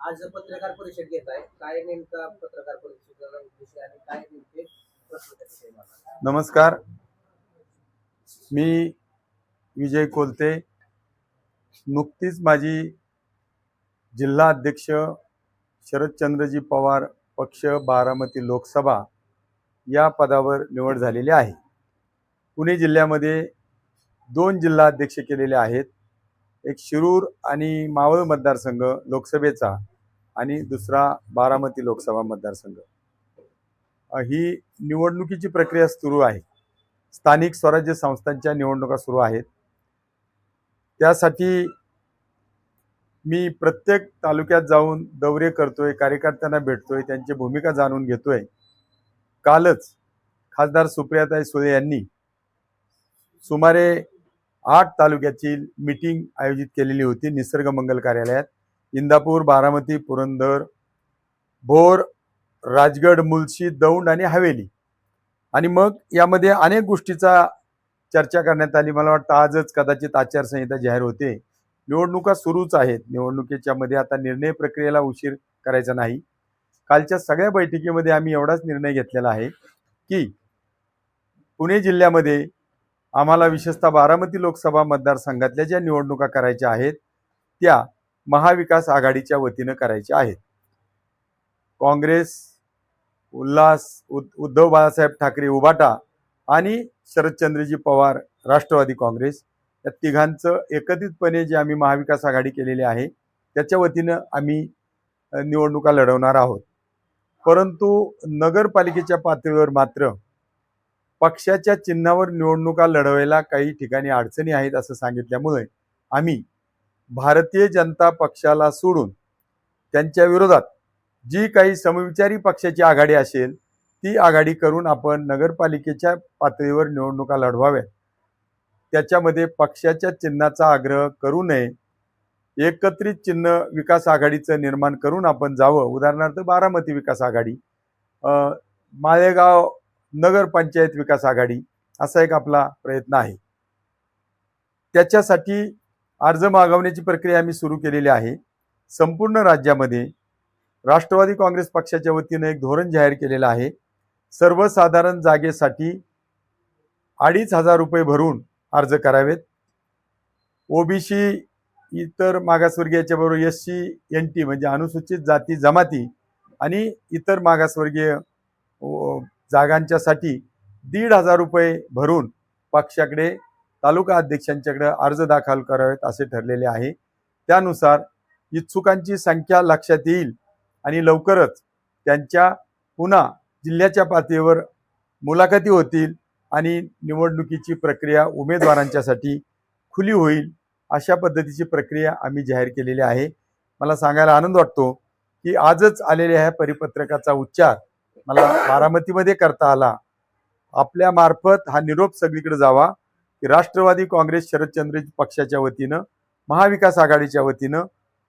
आज पत्रकार परिषद घेत आहे. काय नेमका पत्रकार परिषदेचा उद्देश आणि काय नेमके प्रश्न नमस्कार. मी विजय कोलते. नुकतीच माझी जिल्हा अध्यक्ष शरदचंद्रजी पवार पक्ष बारामती लोकसभा या पदावर निवड झालेली आहे. पुणे जिल्ह्यामध्ये दोन जिल्हा अध्यक्ष केलेले आहेत. एक शिरूर आणि मावळ मतदारसंघ लोकसभेचा आणि दुसरा बारामती लोकसभा मतदारसंघ. ही निवडणुकीची प्रक्रिया सुरू आहे. स्थानिक स्वराज्य संस्थांच्या निवडणुका सुरू आहेत. त्यासाठी मी प्रत्येक तालुक्यात जाऊन दौरे करतोय कार्यकर्त्यांना भेटतोय त्यांची भूमिका जाणून घेतोय. कालच खासदार सुप्रियाताई सुळे यांनी सुमारे आठ तालुक्याची मीटिंग आयोजित केलेली होती निसर्ग मंगल कार्यालयात. इंदापूर बारामती पुरंदर भोर राजगड मुलशी दौंड आणि हवेली. आणि मग यामध्ये अनेक गोष्टीचा चर्चा करण्यात आली. मला वाटतं आजच कदाचित आचारसंहिता जाहीर होते. निवडणुका सुरूच आहेत. निवडणुकीच्या मध्ये आता निर्णय प्रक्रियेला उशीर करायचा नाही. कालच्या सगळ्या बैठकीमध्ये आम्ही एवढाच निर्णय घेतलेला आहे की पुणे जिल्ह्यामध्ये आम्हाला विशेषतः बारामती लोकसभा मतदारसंघातल्या ज्या निवडणुका करायच्या आहेत त्या महाविकास आघाडीच्या वतीनं करायच्या आहेत. काँग्रेस उल्हास उद उद्धव बाळासाहेब ठाकरे उबाटा आणि शरदचंद्रजी पवार राष्ट्रवादी काँग्रेस या तिघांचं एकत्रितपणे जे आम्ही महाविकास आघाडी केलेली आहे त्याच्या वतीनं आम्ही निवडणुका लढवणार आहोत. परंतु नगरपालिकेच्या पातळीवर मात्र पक्षाच्या चिन्हावर निवडणुका लढवायला काही ठिकाणी अडचणी आहेत असं सांगितल्यामुळे आम्ही भारतीय जनता पक्षाला सोडून त्यांच्या विरोधात जी काही समविचारी पक्षाची आघाडी असेल ती आघाडी करून आपण नगरपालिकेच्या पातळीवर निवडणुका लढवाव्यात. त्याच्यामध्ये पक्षाच्या चिन्हाचा आग्रह करू नये. एकत्रित चिन्ह विकास आघाडीचं निर्माण करून आपण जावं. उदाहरणार्थ बारामती विकास आघाडी. माळेगाव नगरपंचायत विकास आघाडी असा एक आपला प्रयत्न आहे. त्याच्यासाठी अर्ज मागवण्याची प्रक्रिया आम्ही सुरू केलेली आहे. संपूर्ण राज्यामध्ये राष्ट्रवादी काँग्रेस पक्षाच्या वतीनं एक धोरण जाहीर केलेलं आहे. सर्वसाधारण जागेसाठी अडीच हजार रुपये भरून अर्ज करावेत. ओबीसी इतर मागासवर्गीयाच्या बरोबर एस सी एन टी म्हणजे अनुसूचित जाती जमाती आणि इतर मागासवर्गीय जागांच्यासाठी दीड हजार रुपये भरून पक्षाकडे तालुका अध्यक्षांच्याकडे अर्ज दाखल करावेत असे ठरलेले आहे. त्यानुसार इच्छुकांची संख्या लक्षात येईल आणि लवकरच त्यांच्या पुन्हा जिल्ह्याच्या पातळीवर मुलाखती होतील आणि निवडणुकीची प्रक्रिया उमेदवारांच्यासाठी खुली होईल अशा पद्धतीची प्रक्रिया आम्ही जाहीर केलेली आहे. मला सांगायला आनंद वाटतो की आजच आलेल्या ह्या परिपत्रकाचा उच्चार मला बारामतीमध्ये करता आला. आपल्या मार्फत हा निरोप सगळीकडे जावा की राष्ट्रवादी काँग्रेस शरदचंद्र पक्षाच्या वतीनं महाविकास आघाडीच्या वतीनं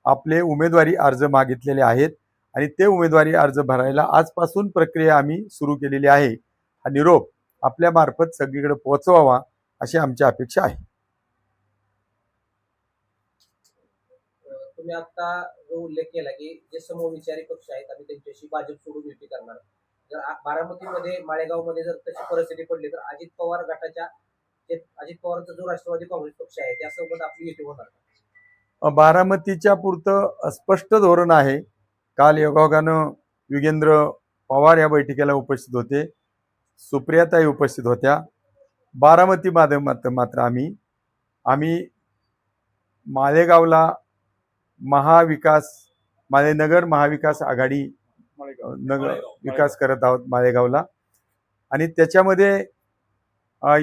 आपले उमेदवारी अर्ज मागितलेले आहेत आणि ते उमेदवारी अर्ज भरायला आजपासून प्रक्रिया आम्ही सुरू केलेली आहे. हा निरोप आपल्या मार्फत सगळीकडे पोहोचवावा अशी आमची अपेक्षा आहे. तुम्ही आता जो उल्लेख केला की जे समविचारी पक्ष आहेत आम्ही त्यांच्याशी भाजप सोडून युती करणार. जर बारामतीमध्ये माळेगावमध्ये जर तशी परिस्थिती पडली तर अजित पवार गटाच्या जे अजित पवारचा जो राष्ट्रवादी काँग्रेस पक्ष आहे त्यासोबत आपली युती होणार बारामतीच्या पुरतं स्पष्ट धोरण आहे. काल योगायोगानं युगेंद्र पवार या बैठकीला उपस्थित होते. सुप्रियाताई उपस्थित होत्या. बारामती माध्यमात मात्र आम्ही आम्ही मालेगावला महाविकास मालेनगर महाविकास आघाडी नगर विकास करत आहोत मालेगावला आणि त्याच्यामध्ये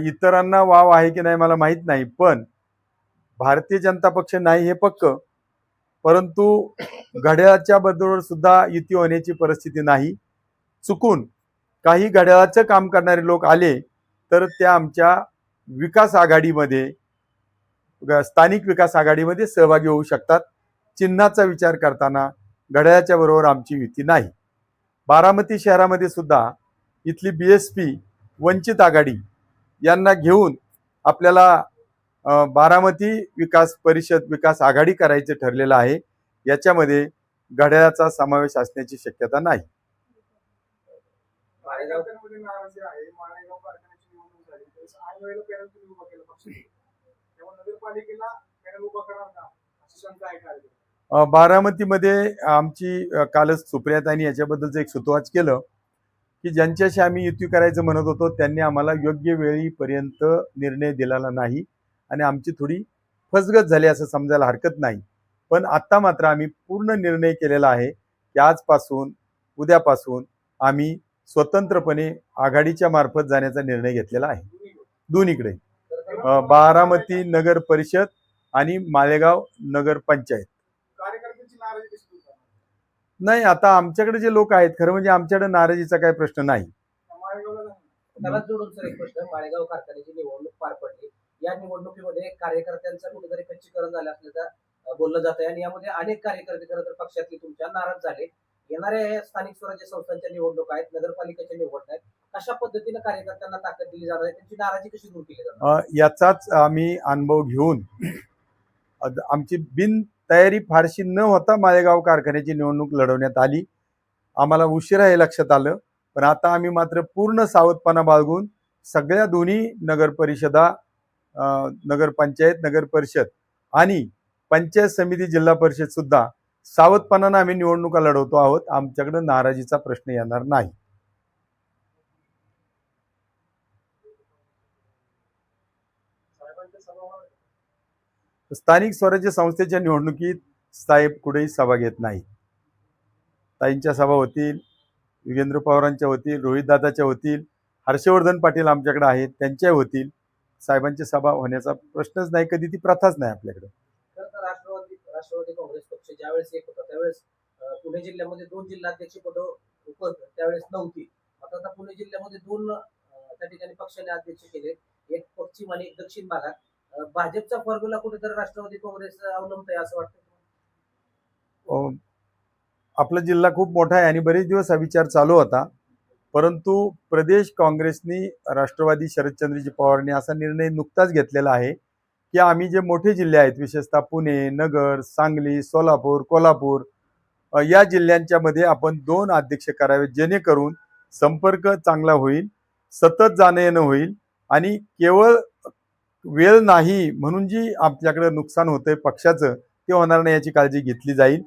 इतरांना वाव आहे की नाही मला माहीत नाही पण भारतीय जनता पक्ष नाही हे पक्क. परंतु घड्याळाच्या बरोबर सुद्धा युती होण्याची परिस्थिती नाही. चुकून काही घड्याळाचं काम करणारे लोक आले तर त्या आमच्या विकास आघाडीमध्ये स्थानिक विकास आघाडीमध्ये सहभागी होऊ शकतात. चिन्हाचा विचार करताना घड्याळाच्या बरोबर आमची युती नाही. बारामती शहरामध्ये सुद्धा इथली बी एस पी वंचित आघाडी यांना घेऊन आपल्याला बारामती विकास परिषद विकास आघाडी करायचं ठरलेलं आहे. याच्यामध्ये घड्याळाचा समावेश असण्याची शक्यता नाही. नगरपालिकेला बारामतीमध्ये आमची कालच सुप्रियाताईंनी याच्याबद्दलचं एक सुतवाच केलं की ज्यांच्याशी आम्ही युती करायचं म्हणत होतो त्यांनी आम्हाला योग्य वेळीपर्यंत निर्णय दिलेला नाही आणि आमची थोडी फसगत झाली असं समजायला हरकत नाही. पण आत्ता मात्र आम्ही पूर्ण निर्णय केलेला आहे की आजपासून उद्यापासून आम्ही स्वतंत्रपणे आघाडीच्या मार्फत जाण्याचा निर्णय घेतलेला आहे. दोन्हीकडे. बारामती नगर परिषद आणि मालेगाव नगर पंचायत कार्यकर्त्यांची नाराजी कशी दूर करणार नाही आता आमच्याकडे जे लोक आहेत खरं म्हणजे आमच्याकडे नाराजीचा काही प्रश्न नाही. त्या माळेगावला जाणार त्याला जोडून सर एक प्रश्न माळेगाव कारखान्याची निवडणूक पार पडली. या निवडणुकीमध्ये कार्यकर्त्यांचं कुठेतरी खच्चीकरण झालं असल्याचं बोललं जात आहे आणि यामध्ये अनेक कार्यकर्ते खरं तर पक्षातले तुमच्या नाराज झाले. येणाऱ्या स्थानिक स्वराज्य संस्थांच्या निवडणुका आहेत नगरपालिकेच्या निवडणूक आहेत. कशा पद्धतीनं कार्यकर्त्यांना ताकद दिली जाणार आहे? त्यांची नाराजी कशी दूर केली जाणार? अ, याचाच आम्ही अनुभव घेऊन आमची बिन तयारी फारशी न होता मालेगाव कारखान्याची निवडणूक लढवण्यात आली. आम्हाला उशिरा हे लक्षात आलं पण आता आम्ही मात्र पूर्ण सावधपणा बाळगून सगळ्या दोन्ही नगर परिषदा नगरपंचायत नगर परिषद आणि पंचायत समिती जिल्हा परिषद सुद्धा सावधपणानं आम्ही निवडणुका लढवतो आहोत. आमच्याकडे नाराजीचा प्रश्न येणार नाही साहेबांच्या सभा स्थानिक स्वराज्य संस्थेच्या निवडणुकीत साहेब कुठेही सभा घेत नाही ताईंच्या सभा होतील युगेंद्र पवारांच्या होतील रोहितदादाच्या होतील हर्षवर्धन पाटील आमच्याकडे आहेत त्यांच्या होतील. साहेबांची सभा होण्याचा प्रश्नच नाही कधी ती प्रथाच नाही आपल्याकडे. तर राष्ट्रवादी राष्ट्रवादी काँग्रेस पक्ष ज्यावेळेस एक होता त्यावेळेस पुणे जिल्ह्यामध्ये दोन जिल्हाध्यक्ष पद उपत त्यावेळेस नव्हती. आता आता पुणे जिल्ह्यामध्ये दोन त्या ठिकाणी पक्षाने अध्यक्ष केले. एक पश्चिम आणि एक दक्षिण भागात. भाजपचा फॉर्म्युला कुठेतरी राष्ट्रवादी काँग्रेस अवलंबत आहे असं वाटतं आपला जिल्हा खूप मोठा आहे आणि बरेच दिवस हा विचार चालू होता. परंतु प्रदेश काँग्रेसनी राष्ट्रवादी शरदचंद्रजी पवारने असा निर्णय नुकताच घेतलेला आहे की आम्ही जे मोठे जिल्हे आहेत विशेषतः पुणे नगर सांगली सोलापूर कोल्हापूर या जिल्ह्यांच्या मध्ये आपण दोन अध्यक्ष करावे जेणेकरून संपर्क चांगला होईल सतत जाणं येणं होईल आणि केवळ वेळ नाही म्हणून जी आपल्याकडे नुकसान होतंय पक्षाचं ते होणार नाही याची काळजी घेतली जाईल.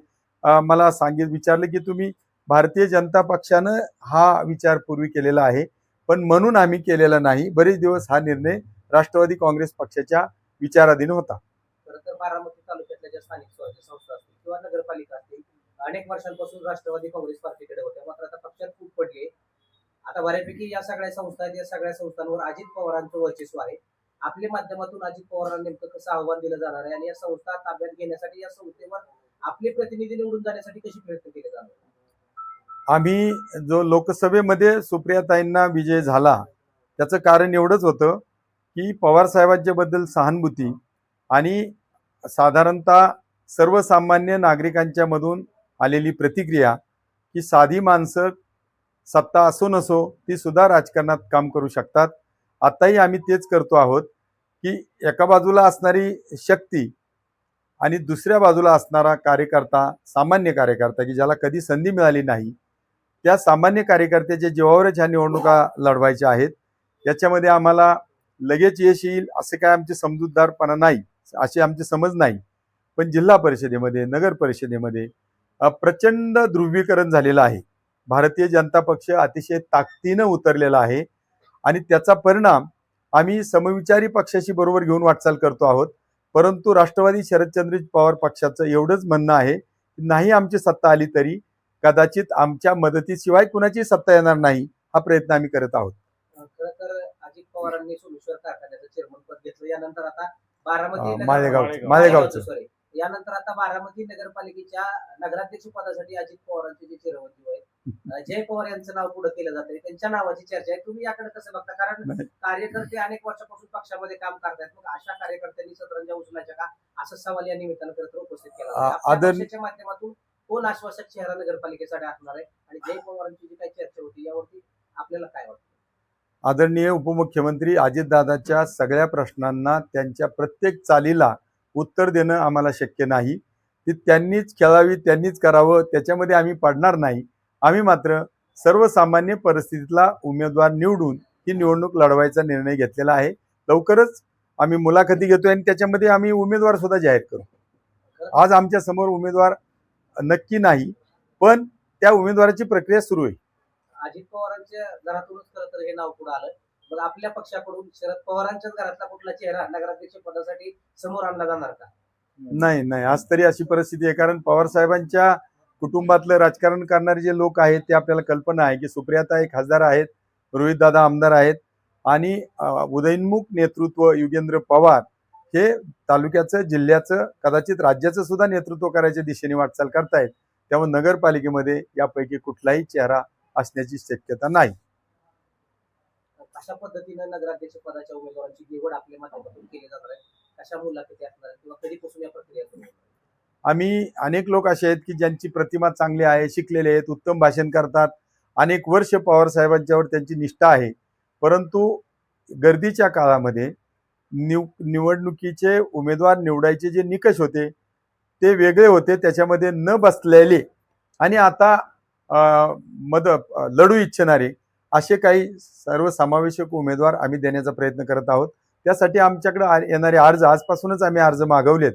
मला सांगित विचारलं की तुम्ही भारतीय जनता पक्षानं हा विचार पूर्वी केलेला आहे पण म्हणून आम्ही केलेला नाही. बरेच दिवस हा निर्णय राष्ट्रवादी काँग्रेस पक्षाच्या विचाराधीन होता. तर बारामती तालुक्यातल्या ज्या स्थानिक स्वराज्य संस्था असतील किंवा नगरपालिका असतील अनेक वर्षांपासून राष्ट्रवादी काँग्रेस पार्टीकडे होत्या मात्र आता पक्षात खूप पडले आता बऱ्यापैकी या सगळ्या संस्था आहेत या सगळ्या संस्थांवर अजित पवारांचं वर्चस्व आहे. आपल्या माध्यमातून अजित पवारांना नेमकं कसं आव्हान दिलं जाणार आहे आणि या संस्था ताब्यात घेण्यासाठी या संस्थेवर आपले प्रतिनिधी निवडून जाण्यासाठी कशी प्रयत्न केले जाणार आम्ही जो लोकसभेमध्ये सुप्रियाताईंना विजय झाला त्याचं कारण एवढंच होतं की पवार साहेबांच्याबद्दल सहानुभूती आणि साधारणतः सर्वसामान्य नागरिकांच्या मधून आलेली प्रतिक्रिया की साधी माणसं सत्ता असो नसो ती सुद्धा राजकारणात काम करू शकतात. आताही आम्ही तेच करतो आहोत. की एका बाजूला असणारी शक्ती आणि दुसऱ्या बाजूला असणारा कार्यकर्ता सामान्य कार्यकर्ता की ज्याला कधी संधी मिळाली नाही त्या सामान्य कार्यकर्त्याच्या जीवावरच ह्या निवडणुका लढवायच्या आहेत. याच्यामध्ये आम्हाला लगेच यश येईल असे काय आमचे समजूतदारपणा नाही असे आमचे समज नाही. पण जिल्हा परिषदेमध्ये नगर परिषदेमध्ये प्रचंड ध्रुवीकरण झालेलं आहे. भारतीय जनता पक्ष अतिशय ताकदीनं उतरलेला आहे आणि त्याचा परिणाम आम्ही समविचारी पक्षाशी बरोबर घेऊन वाटचाल करतो आहोत. परंतु राष्ट्रवादी शरदचंद्र पवार पक्षाचं एवढंच म्हणणं आहे की नाही आमची सत्ता आली तरी कदाचित आमच्या मदतीशिवाय कुणाची सत्ता येणार नाही हा प्रयत्न आम्ही करत आहोत. खरं तर अजित पवारांनी सोमेश्वर कारखान्याचं चेअरमन पद घेतलं. यानंतर आता बारामती मालेगाव. मालेगावचं. सॉरी यानंतर आता बारामती नगरपालिकेच्या नगराध्यक्ष पदासाठी अजित पवारांचे जे चिरंजीव आहेत जय पवार यांचं नाव पुढे केलं जातंय. त्यांच्या नावाची चर्चा आहे. तुम्ही याकडे कसं बघता? कारण. कार्यकर्ते अनेक वर्षापासून पक्षामध्ये काम करतायत. मग अशा कार्यकर्त्यांनी सतरंजा उचलायच्या का? असा सवाल या निमित्तानं खरं उपस्थित केला माध्यमातून कोण आश्वासक चेहरा नगरपालिकेसाठी असणार आहे? आणि जय पवारांची जी काही चर्चा होती यावरती आपल्याला काय वाटतं? आदरणीय उपमुख्यमंत्री अजितदादाच्या सगळ्या प्रश्नांना त्यांच्या प्रत्येक चालीला उत्तर देणं आम्हाला शक्य नाही. ती त्यांनीच खेळावी त्यांनीच करावं त्याच्यामध्ये आम्ही पडणार नाही. आम्ही मात्र सर्वसामान्य परिस्थितीतला उमेदवार निवडून ही निवडणूक लढवायचा निर्णय घेतलेला आहे. लवकरच आम्ही मुलाखती घेतोय आणि त्याच्यामध्ये आम्ही उमेदवार सुद्धा जाहीर करू. आज आमच्यासमोर उमेदवार नक्की नाही पण त्या उमेदवाराची प्रक्रिया सुरू आहे. अजित पवारांच्या घरातूनच खरं तर हे नाव पुढे आलं. मग आपल्या पक्षाकडून शरद पवारांच्याच घरातला कुठला चेहरा नगराध्यक्ष पदासाठी समोर आणला जाणार का? नाही नाही. आज तरी अशी परिस्थिती आहे कारण पवार साहेबांच्या कुटुंबातलं राजकारण करणारे जे लोक आहेत ते आपल्याला कल्पना आहे की सुप्रियाताई खासदार आहेत रोहितदादा आमदार आहेत आणि अ, उदयनमुख नेतृत्व युगेंद्र पवार हे तालुक्याचं जिल्ह्याचं कदाचित राज्याचं सुद्धा नेतृत्व करायच्या दिशेने वाटचाल करतायत. त्यामुळे नगरपालिकेमध्ये यापैकी कुठलाही चेहरा असण्याची शक्यता नाही. अशा पद्धतीनं नगराध्यक्ष पदाच्या उमेदवारांची निवड आपल्या माध्यमातून केली जाणार आहे. कशा मुलाखती असणार किंवा कधीपासून या प्रक्रिया आम्ही अनेक लोक असे आहेत की ज्यांची प्रतिमा चांगली आहे शिकलेले आहेत उत्तम भाषण करतात. अनेक वर्ष पवार साहेबांच्यावर त्यांची निष्ठा आहे. परंतु गर्दीच्या काळामध्ये निव निवडणुकीचे उमेदवार निवडायचे जे निकष होते ते वेगळे होते. त्याच्यामध्ये न बसलेले आणि आता मद लढू इच्छिणारे असे काही सर्वसमावेशक उमेदवार आम्ही देण्याचा प्रयत्न करत आहोत. त्यासाठी आमच्याकडे आ- येणारे अर्ज आजपासूनच आम्ही अर्ज मागवलेत.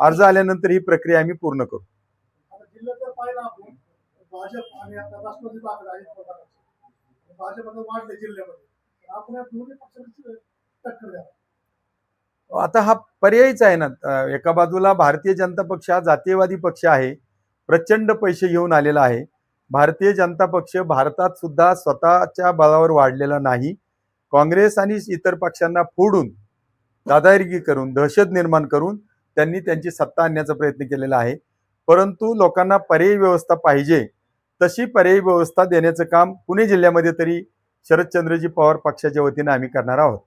अर्ज आल्यानंतर ही प्रक्रिया आम्ही पूर्ण करू. आता हा पर्यायच आहे ना. एका बाजूला भारतीय जनता पक्ष हा जातीयवादी पक्ष आहे प्रचंड पैसे घेऊन आलेला आहे. भारतीय जनता पक्ष भारतात सुद्धा स्वतःच्या बळावर वाढलेला नाही. काँग्रेस आणि इतर पक्षांना फोडून दादागिरी करून दहशत निर्माण करून त्यांनी त्यांची सत्ता आणण्याचा प्रयत्न केलेला आहे. परंतु लोकांना पर्यायी व्यवस्था पाहिजे तशी पर्यायी व्यवस्था देण्याचं काम पुणे जिल्ह्यामध्ये तरी शरदचंद्रजी पवार पक्षाच्या वतीनं आम्ही करणार आहोत.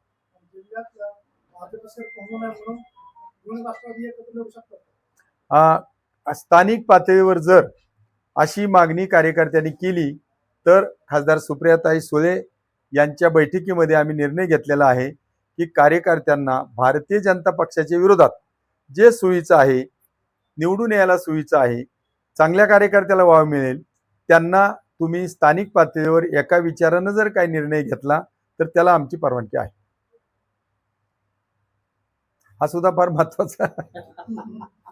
स्थानिक पातळीवर जर अशी मागणी कार्यकर्त्यांनी केली तर खासदार सुप्रियाताई सुळे यांच्या बैठकीमध्ये आम्ही निर्णय घेतलेला आहे की कार्यकर्त्यांना भारतीय जनता पक्षाच्या विरोधात जे सोयीचं आहे निवडून यायला सोयीचं आहे चांगल्या कार्यकर्त्याला वाव मिळेल त्यांना तुम्ही स्थानिक पातळीवर एका विचारानं जर काही निर्णय घेतला तर त्याला आमची परवानगी आहे. हा सुद्धा फार महत्त्वाचा